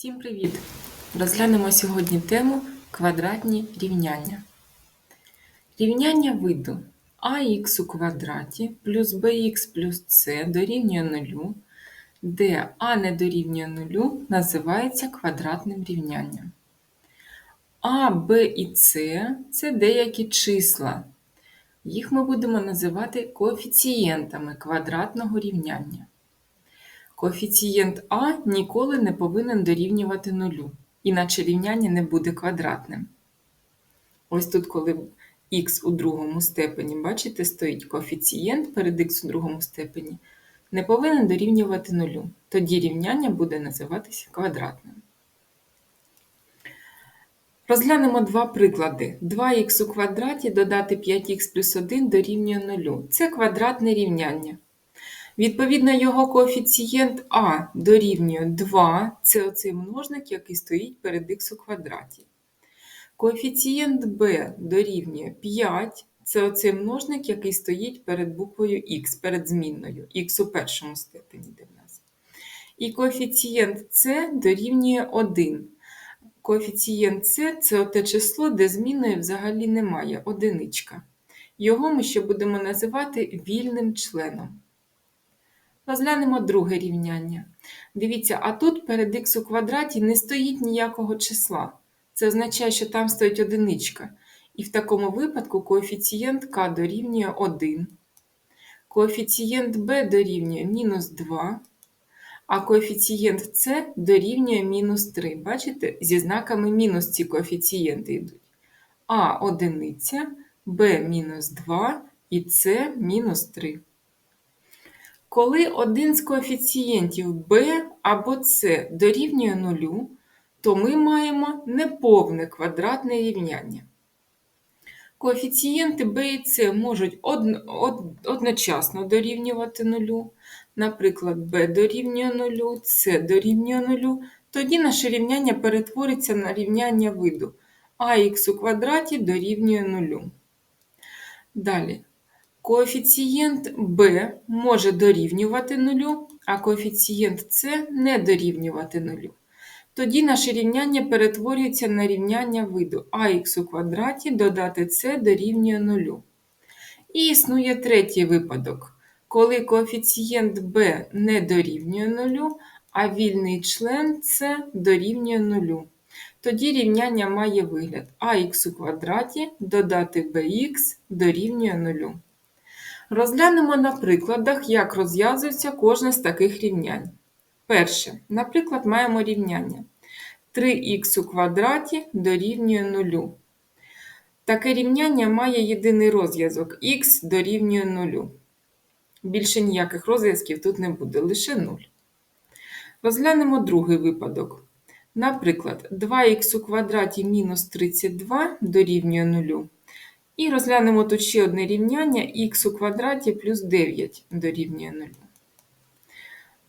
Всім привіт! Розглянемо сьогодні тему квадратні рівняння. Рівняння виду ax у квадраті плюс bx плюс c дорівнює 0, де а не дорівнює 0 називається квадратним рівнянням. А, Б і С це деякі числа. Їх ми будемо називати коефіцієнтами квадратного рівняння. Коефіцієнт А ніколи не повинен дорівнювати нулю, іначе рівняння не буде квадратним. Ось тут, коли х у другому степені, бачите, стоїть коефіцієнт перед х у другому степені, не повинен дорівнювати нулю. Тоді рівняння буде називатися квадратним. Розглянемо два приклади. 2х у квадраті додати 5х плюс 1 дорівнює 0. Це квадратне рівняння. Відповідно, його коефіцієнт А дорівнює 2, це оцей множник, який стоїть перед х у квадраті. Коефіцієнт Б дорівнює 5, це оцей множник, який стоїть перед буквою х, перед змінною, х у першому степені де в нас. І коефіцієнт С дорівнює 1. Коефіцієнт С це те число, де змінної взагалі немає, одиничка. Його ми ще будемо називати вільним членом. Розглянемо друге рівняння. Дивіться, а тут перед х у квадраті не стоїть ніякого числа. Це означає, що там стоїть одиничка. І в такому випадку коефіцієнт k дорівнює 1, коефіцієнт b дорівнює мінус 2, а коефіцієнт c дорівнює мінус 3. Бачите, зі знаками мінус ці коефіцієнти йдуть. А одиниця, b мінус 2 і c мінус 3. Коли один з коефіцієнтів b або c дорівнює нулю, то ми маємо неповне квадратне рівняння. Коефіцієнти b і c можуть одночасно дорівнювати нулю. Наприклад, b дорівнює нулю, c дорівнює нулю. Тоді наше рівняння перетвориться на рівняння виду ax у квадраті дорівнює нулю. Далі. Коефіцієнт b може дорівнювати нулю, а коефіцієнт c не дорівнювати нулю. Тоді наше рівняння перетворюється на рівняння виду ax у квадраті додати c дорівнює нулю. І існує третій випадок, коли коефіцієнт b не дорівнює нулю, а вільний член c дорівнює нулю. Тоді рівняння має вигляд ax у квадраті додати bx дорівнює нулю. Розглянемо на прикладах, як розв'язується кожне з таких рівнянь. Перше, наприклад, маємо рівняння 3х у квадраті дорівнює 0. Таке рівняння має єдиний розв'язок х дорівнює 0. Більше ніяких розв'язків тут не буде, лише 0. Розглянемо другий випадок. Наприклад, 2х у квадраті мінус 32 дорівнює 0. І розглянемо тут ще одне рівняння х у квадраті плюс 9 дорівнює 0.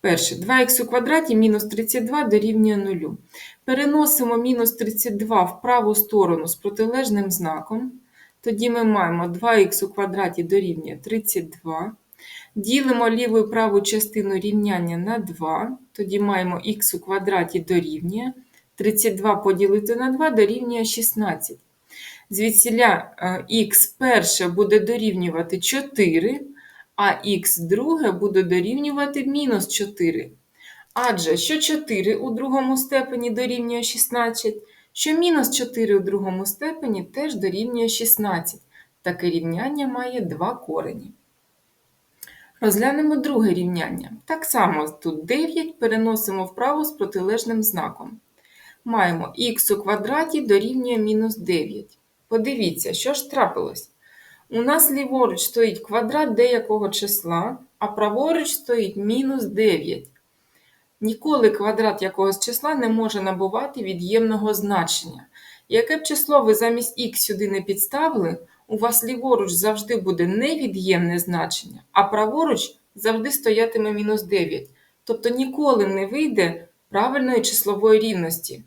Перше, 2х у квадраті мінус 32 дорівнює 0. Переносимо мінус 32 в праву сторону з протилежним знаком. Тоді ми маємо 2х у квадраті дорівнює 32. Ділимо ліву і праву частину рівняння на 2. Тоді маємо х у квадраті дорівнює. 32 поділити на 2 дорівнює 16. Звідсіля х перше буде дорівнювати 4, а х друге буде дорівнювати мінус 4. Адже що 4 у другому степені дорівнює 16, що мінус 4 у другому степені теж дорівнює 16. Таке рівняння має два корені. Розглянемо друге рівняння. Так само тут 9 переносимо вправо з протилежним знаком. Маємо х у квадраті дорівнює мінус 9. Подивіться, що ж трапилось. У нас ліворуч стоїть квадрат деякого числа, а праворуч стоїть мінус 9. Ніколи квадрат якогось числа не може набувати від'ємного значення. Яке б число ви замість х сюди не підставили, у вас ліворуч завжди буде невід'ємне значення, а праворуч завжди стоятиме мінус 9. Тобто ніколи не вийде правильної числової рівності.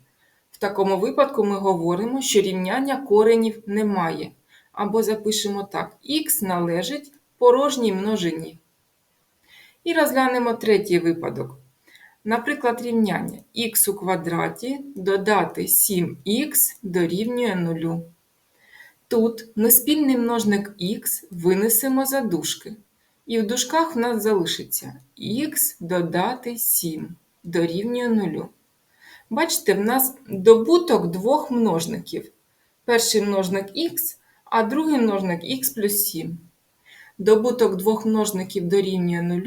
В такому випадку ми говоримо, що рівняння коренів немає. Або запишемо так: х належить порожній множині. І розглянемо третій випадок. Наприклад, рівняння х у квадраті додати 7х дорівнює 0. Тут ми спільний множник х винесемо за дужки. І в дужках в нас залишиться х додати 7 дорівнює 0. Бачите, в нас добуток двох множників. Перший множник х, а другий множник х плюс 7. Добуток двох множників дорівнює 0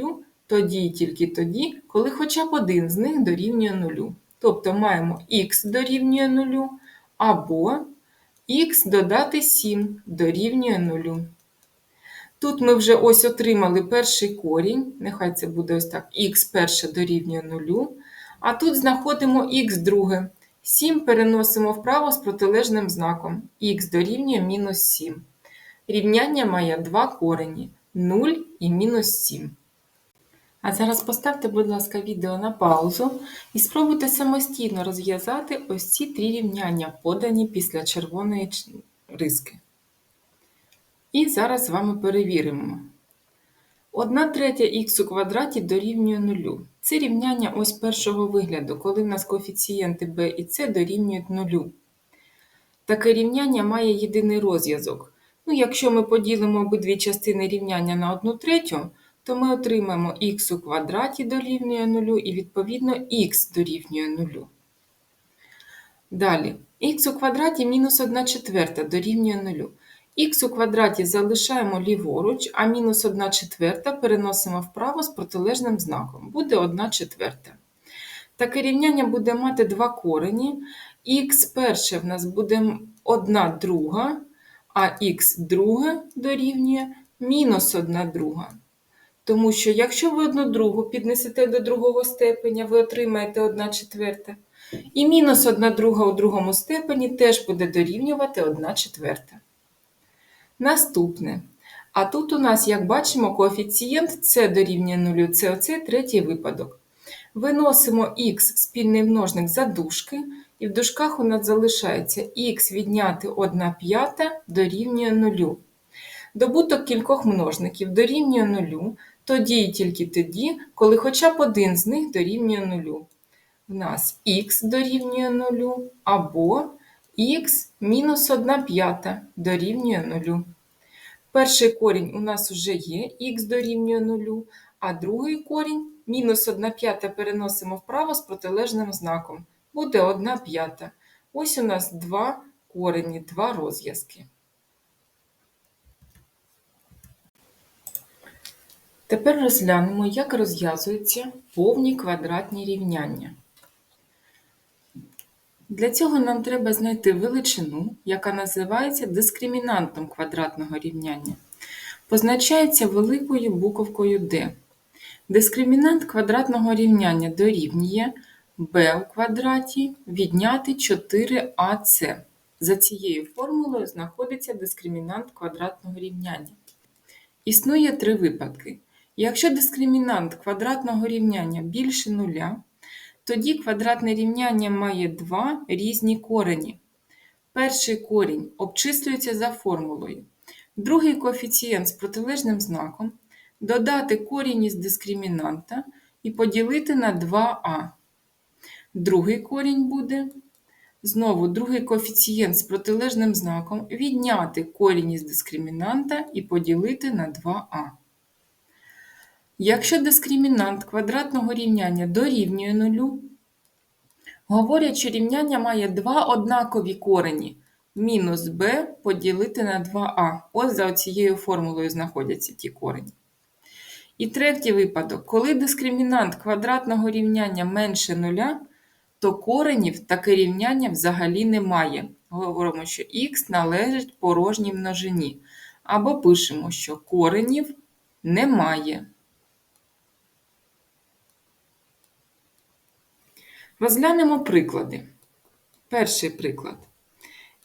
тоді і тільки тоді, коли хоча б один з них дорівнює 0. Тобто маємо х дорівнює 0 або х додати 7 дорівнює 0. Тут ми вже ось отримали перший корінь, нехай це буде ось так, х перше дорівнює 0, а тут знаходимо х друге. 7 переносимо вправо з протилежним знаком. х дорівнює мінус 7. Рівняння має два корені 0 і мінус 7. А зараз поставте, будь ласка, відео на паузу і спробуйте самостійно розв'язати ось ці три рівняння, подані після червоної риски. І зараз з вами перевіримо. 1 третя х у квадраті дорівнює 0. Це рівняння ось першого вигляду, коли в нас коефіцієнти b і c дорівнюють 0. Таке рівняння має єдиний розв'язок. Ну, якщо ми поділимо обидві частини рівняння на 1 третю, то ми отримаємо х у квадраті дорівнює 0 і, відповідно, х дорівнює 0. Далі, х у квадраті мінус 1 четверта дорівнює 0. Х у квадраті залишаємо ліворуч, а мінус 1 четверта переносимо вправо з протилежним знаком. Буде 1 четверта. Таке рівняння буде мати два корені. х перше в нас буде 1 друга, а х друге дорівнює мінус 1 друга. Тому що якщо ви одну другу піднесете до другого степеня, ви отримаєте 1 четверта. І мінус 1 друга у другому степені теж буде дорівнювати 1 четверта. Наступне. А тут у нас, як бачимо, коефіцієнт c дорівнює 0, це оцей третій випадок. Виносимо х спільний множник за дужки, і в дужках у нас залишається х відняти 1 п'ята дорівнює 0. Добуток кількох множників дорівнює 0, тоді і тільки тоді, коли хоча б один з них дорівнює 0. В нас х дорівнює 0 або х мінус 1 п'ята дорівнює 0. Перший корінь у нас вже є х дорівнює 0, а другий корінь мінус 1 п'ята переносимо вправо з протилежним знаком. Буде 1 п'ята. Ось у нас два корені, два розв'язки. Тепер розглянемо, як розв'язуються повні квадратні рівняння. Для цього нам треба знайти величину, яка називається дискримінантом квадратного рівняння. Позначається великою буковкою D. Дискримінант квадратного рівняння дорівнює b у квадраті відняти 4ac. За цією формулою знаходиться дискримінант квадратного рівняння. Існує три випадки. Якщо дискримінант квадратного рівняння більше нуля, тоді квадратне рівняння має два різні корені. Перший корінь обчислюється за формулою. Другий коефіцієнт з протилежним знаком додати корінь із дискримінанта і поділити на 2а. Другий корінь буде, знову другий коефіцієнт з протилежним знаком відняти корінь із дискримінанта і поділити на 2а. Якщо дискримінант квадратного рівняння дорівнює нулю, говорять, що рівняння має два однакові корені мінус b поділити на 2а. Ось за цією формулою знаходяться ті корені. І третій випадок, коли дискримінант квадратного рівняння менше нуля, то коренів таке рівняння взагалі немає. Говоримо, що х належить порожній множині. Або пишемо, що коренів немає. Розглянемо приклади. Перший приклад.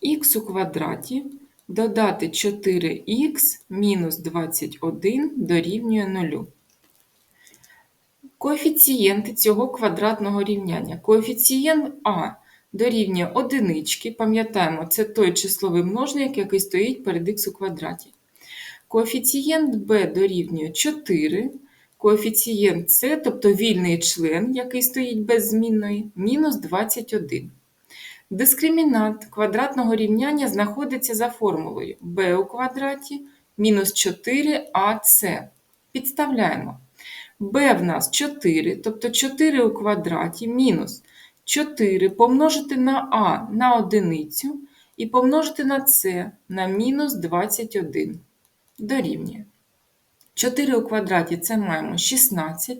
х у квадраті додати 4х мінус 21 дорівнює 0. Коефіцієнти цього квадратного рівняння. Коефіцієнт А дорівнює одинички, пам'ятаємо, це той числовий множник, який стоїть перед х у квадраті. Коефіцієнт b дорівнює 4, Коефіцієнт С, тобто вільний член, який стоїть без змінної, мінус 21. Дискримінант квадратного рівняння знаходиться за формулою b у квадраті мінус 4ac. Підставляємо. b в нас 4, тобто 4 у квадраті мінус 4 помножити на а на одиницю і помножити на c на мінус 21. Дорівнює. 4 у квадраті це маємо 16.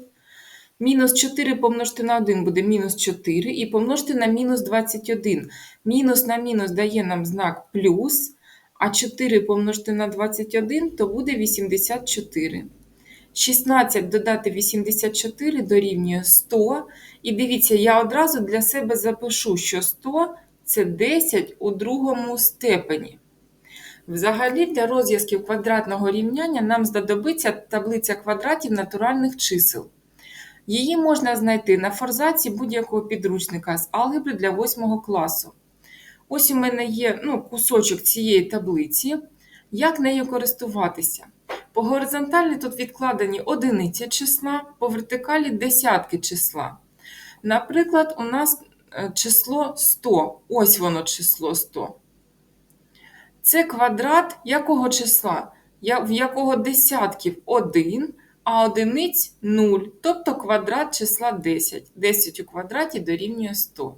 Мінус 4 помножити на 1 буде мінус 4, і помножити на мінус 21. Мінус на мінус дає нам знак плюс, а 4 помножити на 21 то буде 84. 16 додати 84 дорівнює 100. І дивіться, я одразу для себе запишу, що 100 це 10 у другому степені. Взагалі, для розв'язків квадратного рівняння нам знадобиться таблиця квадратів натуральних чисел. Її можна знайти на форзаці будь-якого підручника з алгебри для 8 класу. Ось у мене є ну, кусочок цієї таблиці. Як нею користуватися? По горизонталі тут відкладені одиниці числа, по вертикалі десятки числа. Наприклад, у нас е, число 100. Ось воно число 100. Це квадрат якого числа? В якого десятків 1, а одиниць 0, тобто квадрат числа 10. 10 у квадраті дорівнює 100.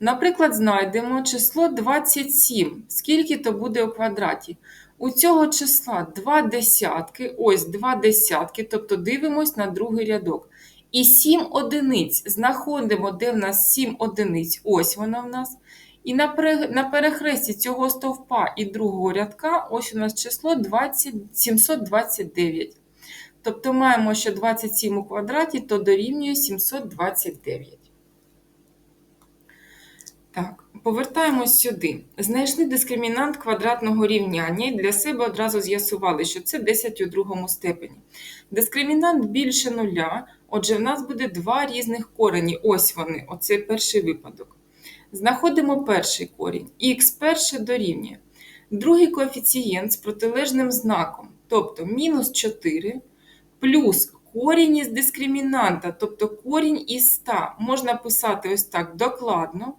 Наприклад, знайдемо число 27. Скільки то буде у квадраті? У цього числа 2 десятки, ось 2 десятки, тобто дивимось на другий рядок. І 7 одиниць знаходимо, де в нас 7 одиниць, ось вона в нас. І на перехресті цього стовпа і другого рядка ось у нас число 20, 729. Тобто маємо, що 27 у квадраті то дорівнює 729. Так, повертаємось сюди. Знайшли дискримінант квадратного рівняння і для себе одразу з'ясували, що це 10 у другому степені. Дискримінант більше нуля, отже, в нас буде два різних корені. Ось вони, оцей перший випадок. Знаходимо перший корінь. Х перше дорівнює. Другий коефіцієнт з протилежним знаком, тобто мінус 4 плюс корінь із дискримінанта, тобто корінь із 100. Можна писати ось так докладно.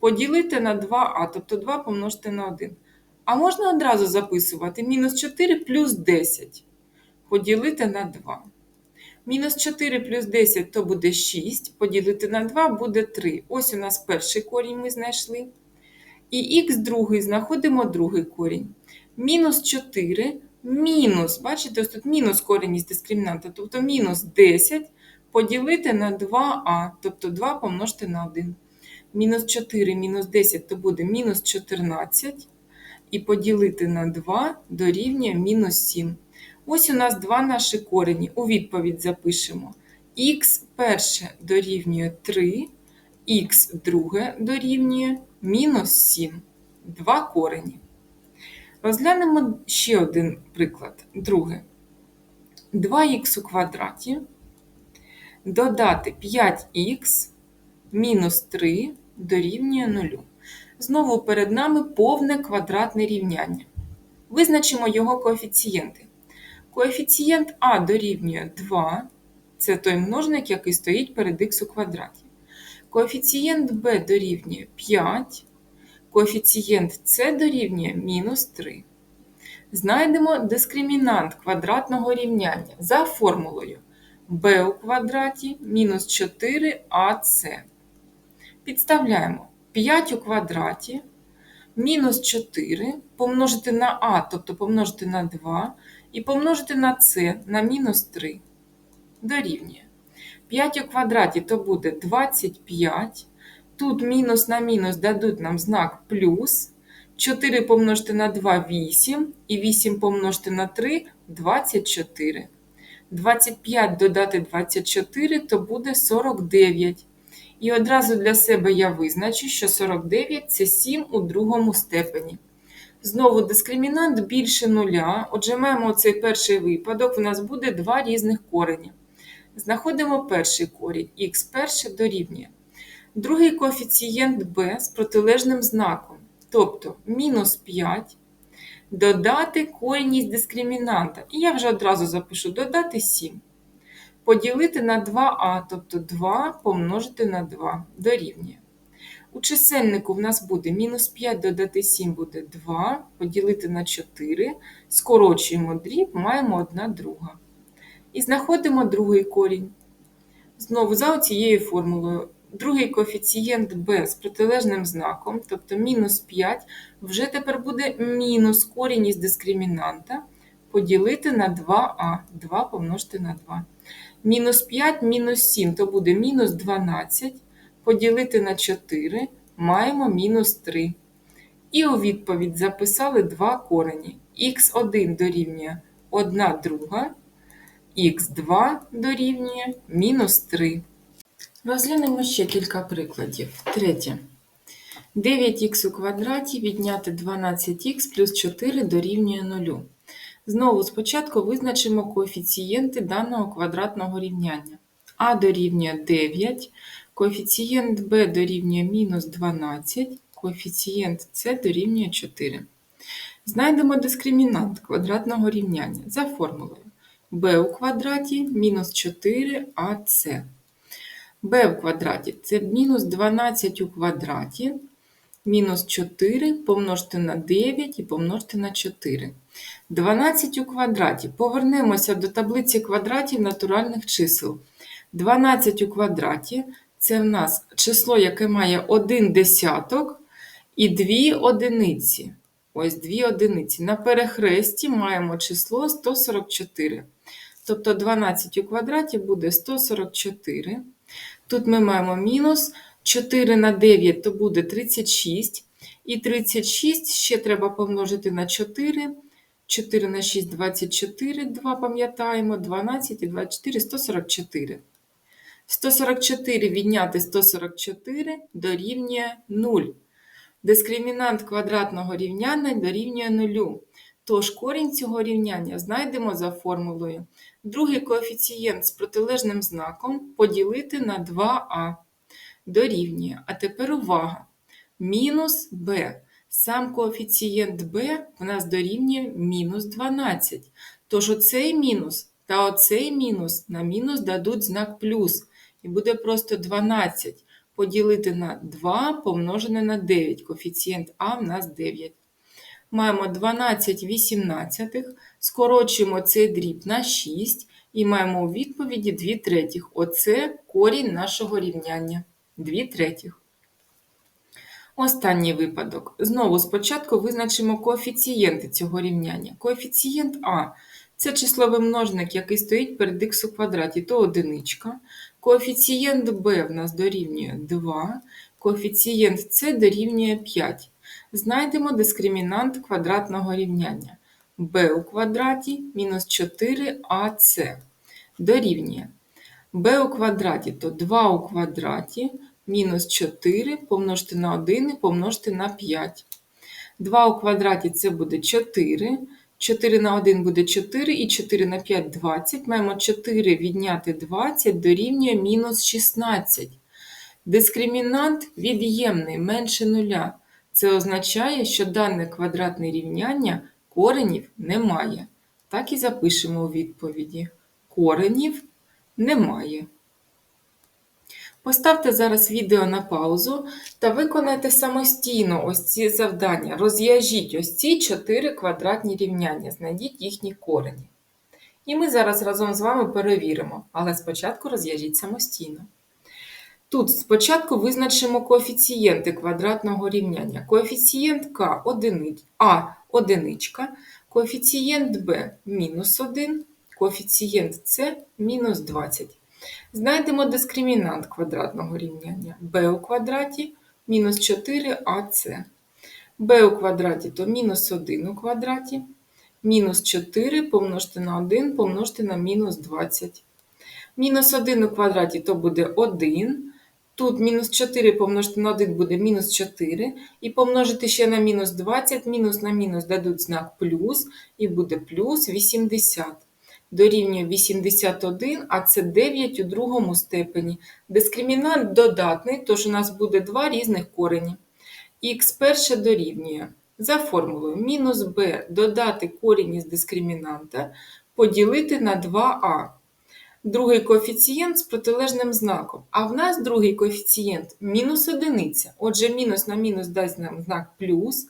Поділити на 2а, тобто 2 помножити на 1. А можна одразу записувати мінус 4 плюс 10. Поділити на 2. Мінус 4 плюс 10 то буде 6. Поділити на 2 буде 3. Ось у нас перший корінь ми знайшли. І х другий знаходимо другий корінь. Мінус 4 мінус, бачите, ось тут мінус корінь із дискримінанта, тобто мінус 10 поділити на 2а, тобто 2 помножити на 1. Мінус 4 мінус 10 то буде мінус 14. І поділити на 2 дорівнює мінус 7. Ось у нас два наші корені. У відповідь запишемо. Х перше дорівнює 3, х друге дорівнює мінус 7. Два корені. Розглянемо ще один приклад. Друге. 2х у квадраті. Додати 5х мінус 3 дорівнює 0. Знову перед нами повне квадратне рівняння. Визначимо його коефіцієнти. Коефіцієнт А дорівнює 2, це той множник, який стоїть перед х у квадраті. Коефіцієнт Б дорівнює 5, коефіцієнт С дорівнює мінус 3. Знайдемо дискримінант квадратного рівняння за формулою b у квадраті мінус 4ac. Підставляємо 5 у квадраті мінус 4 помножити на а, тобто помножити на 2, і помножити на c на мінус 3. Дорівнює. 5 у квадраті то буде 25. Тут мінус на мінус дадуть нам знак плюс. 4 помножити на 2 8, і 8 помножити на 3 24. 25 додати 24 то буде 49. І одразу для себе я визначу, що 49 це 7 у другому степені. Знову дискримінант більше нуля. Отже, маємо цей перший випадок, у нас буде два різних корені. Знаходимо перший корінь, х перше дорівнює. Другий коефіцієнт b з протилежним знаком, тобто мінус 5, додати корінь із дискримінанта. І я вже одразу запишу додати 7. поділити на 2а, тобто 2 помножити на 2 дорівнює. У чисельнику в нас буде мінус 5 додати 7 буде 2, поділити на 4, скорочуємо дріб, маємо 1 друга. І знаходимо другий корінь. Знову за цією формулою. Другий коефіцієнт b з протилежним знаком, тобто мінус 5, вже тепер буде мінус корінь із дискримінанта поділити на 2а, 2 помножити на 2. Мінус 5, мінус 7, то буде мінус 12, поділити на 4, маємо мінус 3. І у відповідь записали два корені. х1 дорівнює 1 друга, х2 дорівнює мінус 3. Розглянемо ще кілька прикладів. Третє. 9х у квадраті відняти 12х плюс 4 дорівнює 0. Знову спочатку визначимо коефіцієнти даного квадратного рівняння. А дорівнює 9, коефіцієнт b дорівнює мінус 12, коефіцієнт С дорівнює 4. Знайдемо дискримінант квадратного рівняння за формулою b у квадраті мінус 4ac. b в квадраті це мінус 12 у квадраті, мінус 4 помножити на 9 і помножити на 4. 12 у квадраті. Повернемося до таблиці квадратів натуральних чисел. 12 у квадраті це в нас число, яке має 1 десяток і 2 одиниці. Ось 2 одиниці. На перехресті маємо число 144. Тобто 12 у квадраті буде 144. Тут ми маємо мінус 4 на 9, то буде 36. І 36 ще треба помножити на 4. 4 на 6 24, 2 пам'ятаємо, 12 і 24 144. 144 відняти 144 дорівнює 0. Дискримінант квадратного рівняння дорівнює 0. Тож корінь цього рівняння знайдемо за формулою. Другий коефіцієнт з протилежним знаком поділити на 2а дорівнює. А тепер увага. Мінус b. Сам коефіцієнт b в нас дорівнює мінус 12. Тож оцей мінус та оцей мінус на мінус дадуть знак плюс. І буде просто 12 поділити на 2 помножене на 9. Коефіцієнт А в нас 9. Маємо 12 18, скорочуємо цей дріб на 6 і маємо у відповіді 2 третіх. Оце корінь нашого рівняння. 2 третіх. Останній випадок. Знову спочатку визначимо коефіцієнти цього рівняння. Коефіцієнт А це числовий множник, який стоїть перед х у квадраті, то одиничка. Коефіцієнт b в нас дорівнює 2, коефіцієнт С дорівнює 5. Знайдемо дискримінант квадратного рівняння. b у квадраті мінус 4ac дорівнює b у квадраті то 2 у квадраті мінус 4 помножити на 1 і помножити на 5. 2 у квадраті це буде 4. 4 на 1 буде 4 і 4 на 5 20. Маємо 4 відняти 20 дорівнює мінус 16. Дискримінант від'ємний менше нуля. Це означає, що дане квадратне рівняння коренів немає. Так і запишемо у відповіді. Коренів немає. Поставте зараз відео на паузу та виконайте самостійно ось ці завдання. Розв'яжіть ось ці чотири квадратні рівняння, знайдіть їхні корені. І ми зараз разом з вами перевіримо, але спочатку розв'яжіть самостійно. Тут спочатку визначимо коефіцієнти квадратного рівняння. Коефіцієнт К А одиничка, коефіцієнт Б мінус 1, коефіцієнт С мінус 20. Знайдемо дискримінант квадратного рівняння b у квадраті мінус 4ac. b у квадраті то мінус 1 у квадраті, мінус 4 помножити на 1 помножити на мінус 20. Мінус 1 у квадраті то буде 1. Тут мінус 4 помножити на 1 буде мінус 4. І помножити ще на мінус 20, мінус на мінус дадуть знак плюс, і буде плюс 80 дорівнює 81, а це 9 у другому степені. Дискримінант додатний, тож у нас буде два різних корені. Х перше дорівнює за формулою мінус b додати корінь із дискримінанта, поділити на 2а. другий коефіцієнт з протилежним знаком. А в нас другий коефіцієнт мінус одиниця. Отже, мінус на мінус дасть нам знак плюс.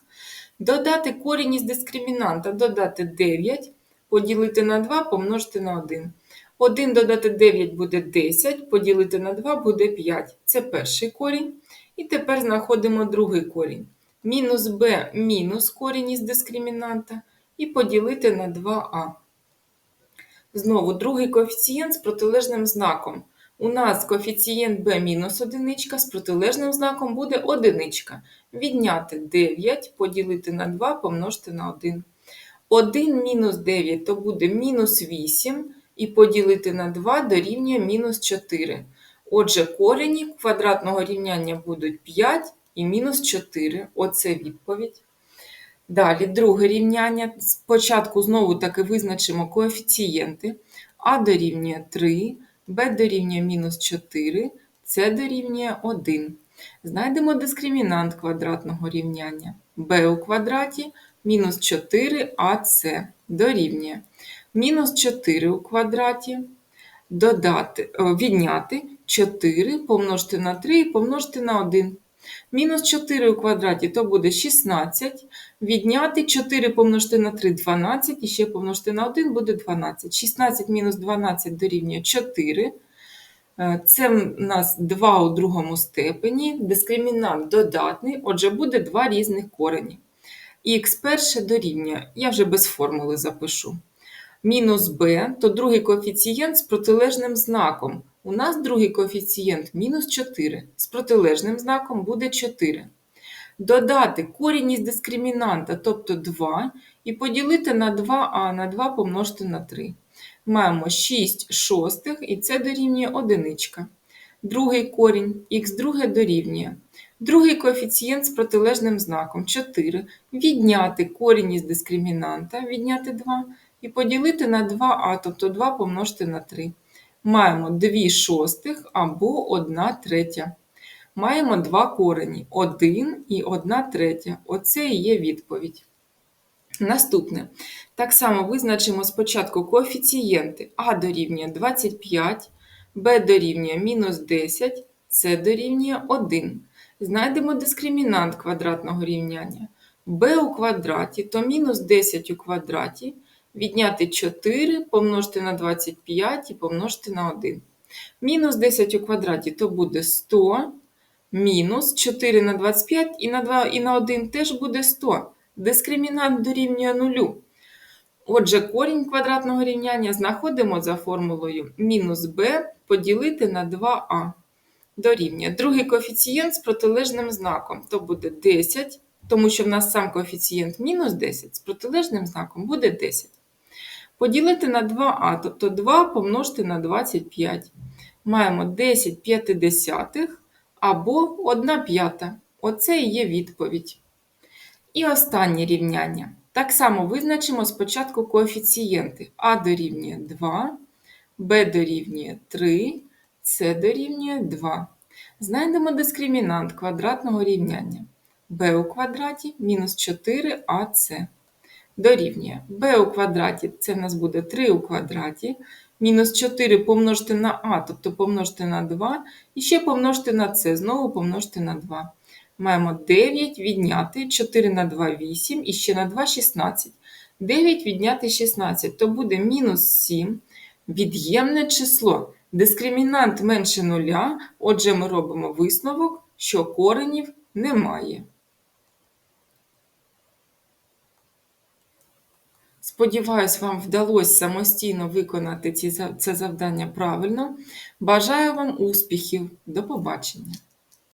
Додати корінь із дискримінанта, додати 9, поділити на 2, помножити на 1. 1 додати 9 буде 10, поділити на 2 буде 5. Це перший корінь. І тепер знаходимо другий корінь. Мінус b мінус корінь із дискримінанта і поділити на 2а. Знову другий коефіцієнт з протилежним знаком. У нас коефіцієнт b мінус одиничка, з протилежним знаком буде одиничка. Відняти 9, поділити на 2, помножити на 1. 1 мінус 9 то буде мінус 8, і поділити на 2 дорівнює мінус 4. Отже, корені квадратного рівняння будуть 5 і мінус 4. Оце відповідь. Далі, друге рівняння. Спочатку знову таки визначимо коефіцієнти. А дорівнює 3, Б дорівнює мінус 4, С дорівнює 1. Знайдемо дискримінант квадратного рівняння. b у квадраті мінус 4ac дорівнює. Мінус 4 у квадраті додати, відняти 4 помножити на 3 і помножити на 1. Мінус 4 у квадраті то буде 16. Відняти 4 помножити на 3 12, і ще помножити на 1 буде 12. 16 мінус 12 дорівнює 4. Е, Це в нас 2 у другому степені, дискримінант додатний, отже, буде два різних корені. Х перше дорівнює, я вже без формули запишу. Мінус b, то другий коефіцієнт з протилежним знаком. У нас другий коефіцієнт мінус 4. З протилежним знаком буде 4. Додати корінь із дискримінанта, тобто 2, і поділити на 2а на 2 помножити на 3. Маємо 6 шостих, і це дорівнює одиничка. Другий корінь х друге дорівнює. Другий коефіцієнт з протилежним знаком 4. Відняти корінь із дискримінанта, відняти 2, і поділити на 2а, тобто 2 помножити на 3. Маємо 2 шостих або 1 третя. Маємо два корені 1 і 1 третя. Оце і є відповідь. Наступне. Так само визначимо спочатку коефіцієнти А дорівнює 25, Б дорівнює мінус 10, С дорівнює 1. Знайдемо дискримінант квадратного рівняння. b у квадраті то мінус 10 у квадраті. Відняти 4, помножити на 25 і помножити на 1. Мінус 10 у квадраті то буде 100, мінус 4 на 25 і на 2 і на 1 теж буде 100. Дискримінант дорівнює 0. Отже, корінь квадратного рівняння знаходимо за формулою мінус b поділити на 2а. Дорівнює. Другий коефіцієнт з протилежним знаком то буде 10, тому що в нас сам коефіцієнт мінус 10 з протилежним знаком буде 10. Поділити на 2а, тобто 2 помножити на 25. Маємо 10 п'ятидесятих або 1 п'ята. Оце і є відповідь. І останнє рівняння. Так само визначимо спочатку коефіцієнти. А дорівнює 2, Б дорівнює 3, С дорівнює 2. Знайдемо дискримінант квадратного рівняння. b у квадраті мінус 4ac дорівнює b у квадраті, це в нас буде 3 у квадраті, мінус 4 помножити на а, тобто помножити на 2, і ще помножити на c, знову помножити на 2. Маємо 9 відняти 4 на 2 8 і ще на 2 16. 9 відняти 16, то буде мінус 7. Від'ємне число. Дискримінант менше нуля, отже, ми робимо висновок, що коренів немає. Сподіваюсь, вам вдалося самостійно виконати це завдання правильно. Бажаю вам успіхів. До побачення!